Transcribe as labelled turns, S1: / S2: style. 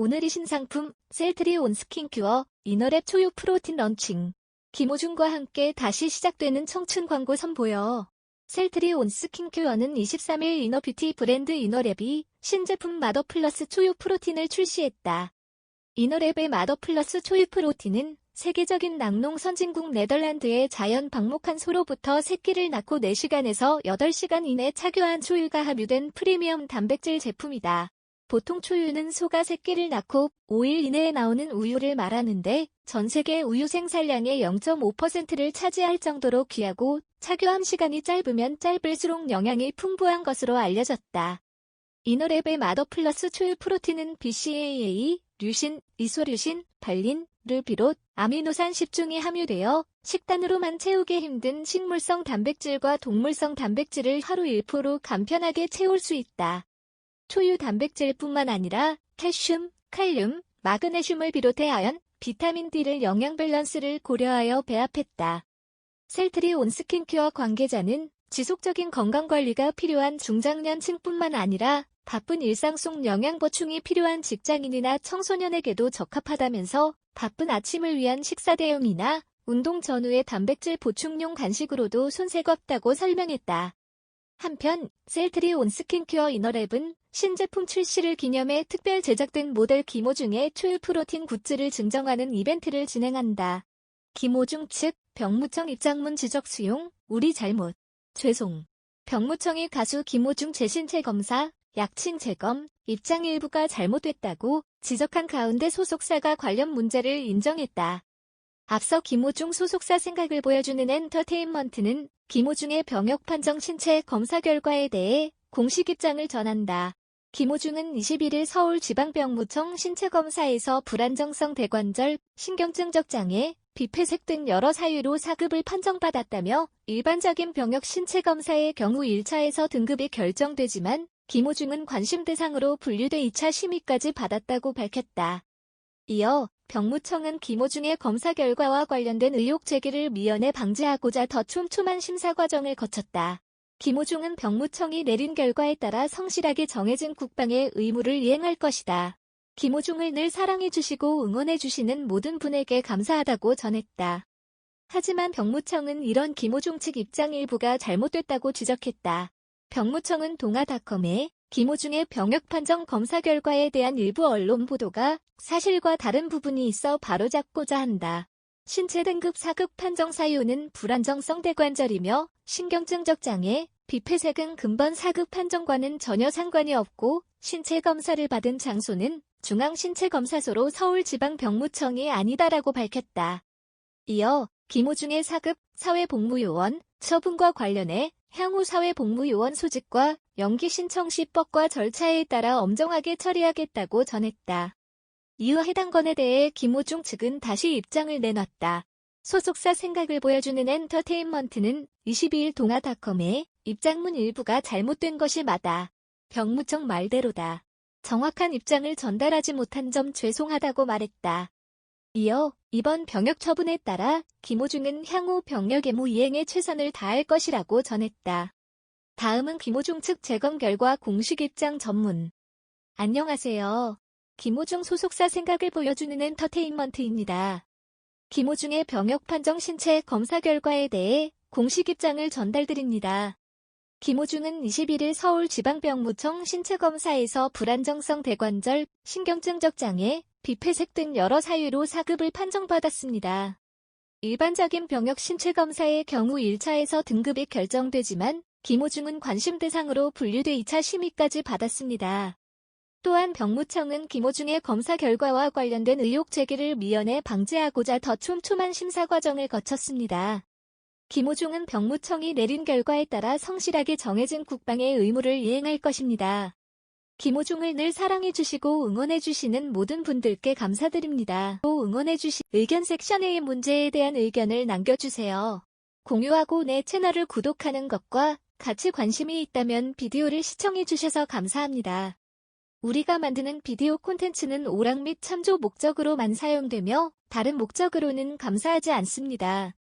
S1: 오늘의 신상품 셀트리 온 스킨큐어 이너랩 초유 프로틴 런칭. 김호중과 함께 다시 시작되는 청춘 광고 선보여. 셀트리 온 스킨큐어는 23일 이너뷰티 브랜드 이너랩이 신제품 마더 플러스 초유 프로틴을 출시했다. 이너랩의 마더 플러스 초유 프로틴은 세계적인 낙농 선진국 네덜란드의 자연 방목한 소로부터 새끼를 낳고 4시간에서 8시간 이내 착유한 초유가 함유된 프리미엄 단백질 제품이다. 보통 초유는 소가 새끼를 낳고 5일 이내에 나오는 우유를 말하는데 전 세계 우유 생산량의 0.5%를 차지할 정도로 귀하고 착유함 시간이 짧으면 짧을수록 영양이 풍부한 것으로 알려졌다. 이너랩의 마더 플러스 초유 프로틴은 BCAA, 류신, 이소류신, 발린을 비롯 아미노산 10종이 함유되어 식단으로만 채우기 힘든 식물성 단백질과 동물성 단백질을 하루 1포로 간편하게 채울 수 있다. 초유 단백질뿐만 아니라 칼슘, 칼륨, 마그네슘을 비롯해 아연, 비타민 D를 영양 밸런스를 고려하여 배합했다. 셀트리 온 스킨큐어 관계자는 지속적인 건강관리가 필요한 중장년층뿐만 아니라 바쁜 일상 속 영양 보충이 필요한 직장인이나 청소년에게도 적합하다면서 바쁜 아침을 위한 식사 대용이나 운동 전후의 단백질 보충용 간식으로도 손색 없다고 설명했다. 한편 셀트리 온 스킨큐어 이너랩은 신제품 출시를 기념해 특별 제작된 모델 김호중의 초유 프로틴 굿즈를 증정하는 이벤트를 진행한다. 김호중 측 병무청 입장문 지적 수용 우리 잘못 죄송 병무청이 가수 김호중 재신체 검사 약칭 재검 입장 일부가 잘못됐다고 지적한 가운데 소속사가 관련 문제를 인정했다. 앞서 김호중 소속사 생각을 보여주는 엔터테인먼트는 김호중의 병역 판정 신체 검사 결과에 대해 공식 입장을 전한다. 김호중은 21일 서울지방병무청 신체검사에서 불안정성 대관절, 신경증적 장애, 비폐색 등 여러 사유로 사급을 판정받았다며 일반적인 병역 신체검사의 경우 1차에서 등급이 결정되지만 김호중은 관심 대상으로 분류돼 2차 심의까지 받았다고 밝혔다. 이어 병무청은 김호중의 검사 결과와 관련된 의혹 제기를 미연에 방지하고자 더 촘촘한 심사 과정을 거쳤다. 김호중은 병무청이 내린 결과에 따라 성실하게 정해진 국방의 의무를 이행할 것이다. 김호중을 늘 사랑해주시고 응원해주시는 모든 분에게 감사하다고 전했다. 하지만 병무청은 이런 김호중 측 입장 일부가 잘못됐다고 지적했다. 병무청은 동아닷컴에 김호중의 병역 판정 검사 결과에 대한 일부 언론 보도가 사실과 다른 부분이 있어 바로잡고자 한다. 신체 등급 4급 판정 사유는 불안정성 대관절이며 신경증적 장애, 비폐색은 근본 4급 판정과는 전혀 상관이 없고 신체 검사를 받은 장소는 중앙신체검사소로 서울지방병무청이 아니다라고 밝혔다. 이어 김호중의 4급 사회복무요원 처분과 관련해 향후 사회복무요원 소집과 연기 신청 시법과 절차에 따라 엄정하게 처리하겠다고 전했다. 이후 해당 건에 대해 김호중 측은 다시 입장을 내놨다. 소속사 생각을 보여주는 엔터테인먼트는 22일 동아닷컴에 입장문 일부가 잘못된 것이 맞아. 병무청 말대로다. 정확한 입장을 전달하지 못한 점 죄송하다고 말했다. 이어 이번 병역 처분에 따라 김호중은 향후 병역 의무 이행에 최선을 다할 것이라고 전했다. 다음은 김호중 측 재검 결과 공식 입장 전문. 안녕하세요. 김호중 소속사 생각을 보여주는 엔터테인먼트입니다. 김호중의 병역 판정 신체 검사 결과에 대해 공식 입장을 전달드립니다. 김호중은 21일 서울지방병무청 신체검사에서 불안정성 대관절, 신경증적 장애, 비폐색 등 여러 사유로 사급을 판정받았습니다. 일반적인 병역 신체검사의 경우 1차에서 등급이 결정되지만 김호중은 관심 대상으로 분류돼 2차 심의까지 받았습니다. 또한 병무청은 김호중의 검사 결과와 관련된 의혹 제기를 미연에 방지하고자 더 촘촘한 심사 과정을 거쳤습니다. 김호중은 병무청이 내린 결과에 따라 성실하게 정해진 국방의 의무를 이행할 것입니다. 김호중을 늘 사랑해주시고 응원해주시는 모든 분들께 감사드립니다. 또 응원해주신 의견 섹션의 문제에 대한 의견을 남겨주세요. 공유하고 내 채널을 구독하는 것과 같이 관심이 있다면 비디오를 시청해주셔서 감사합니다. 우리가 만드는 비디오 콘텐츠는 오락 및 참조 목적으로만 사용되며 다른 목적으로는 감사하지 않습니다.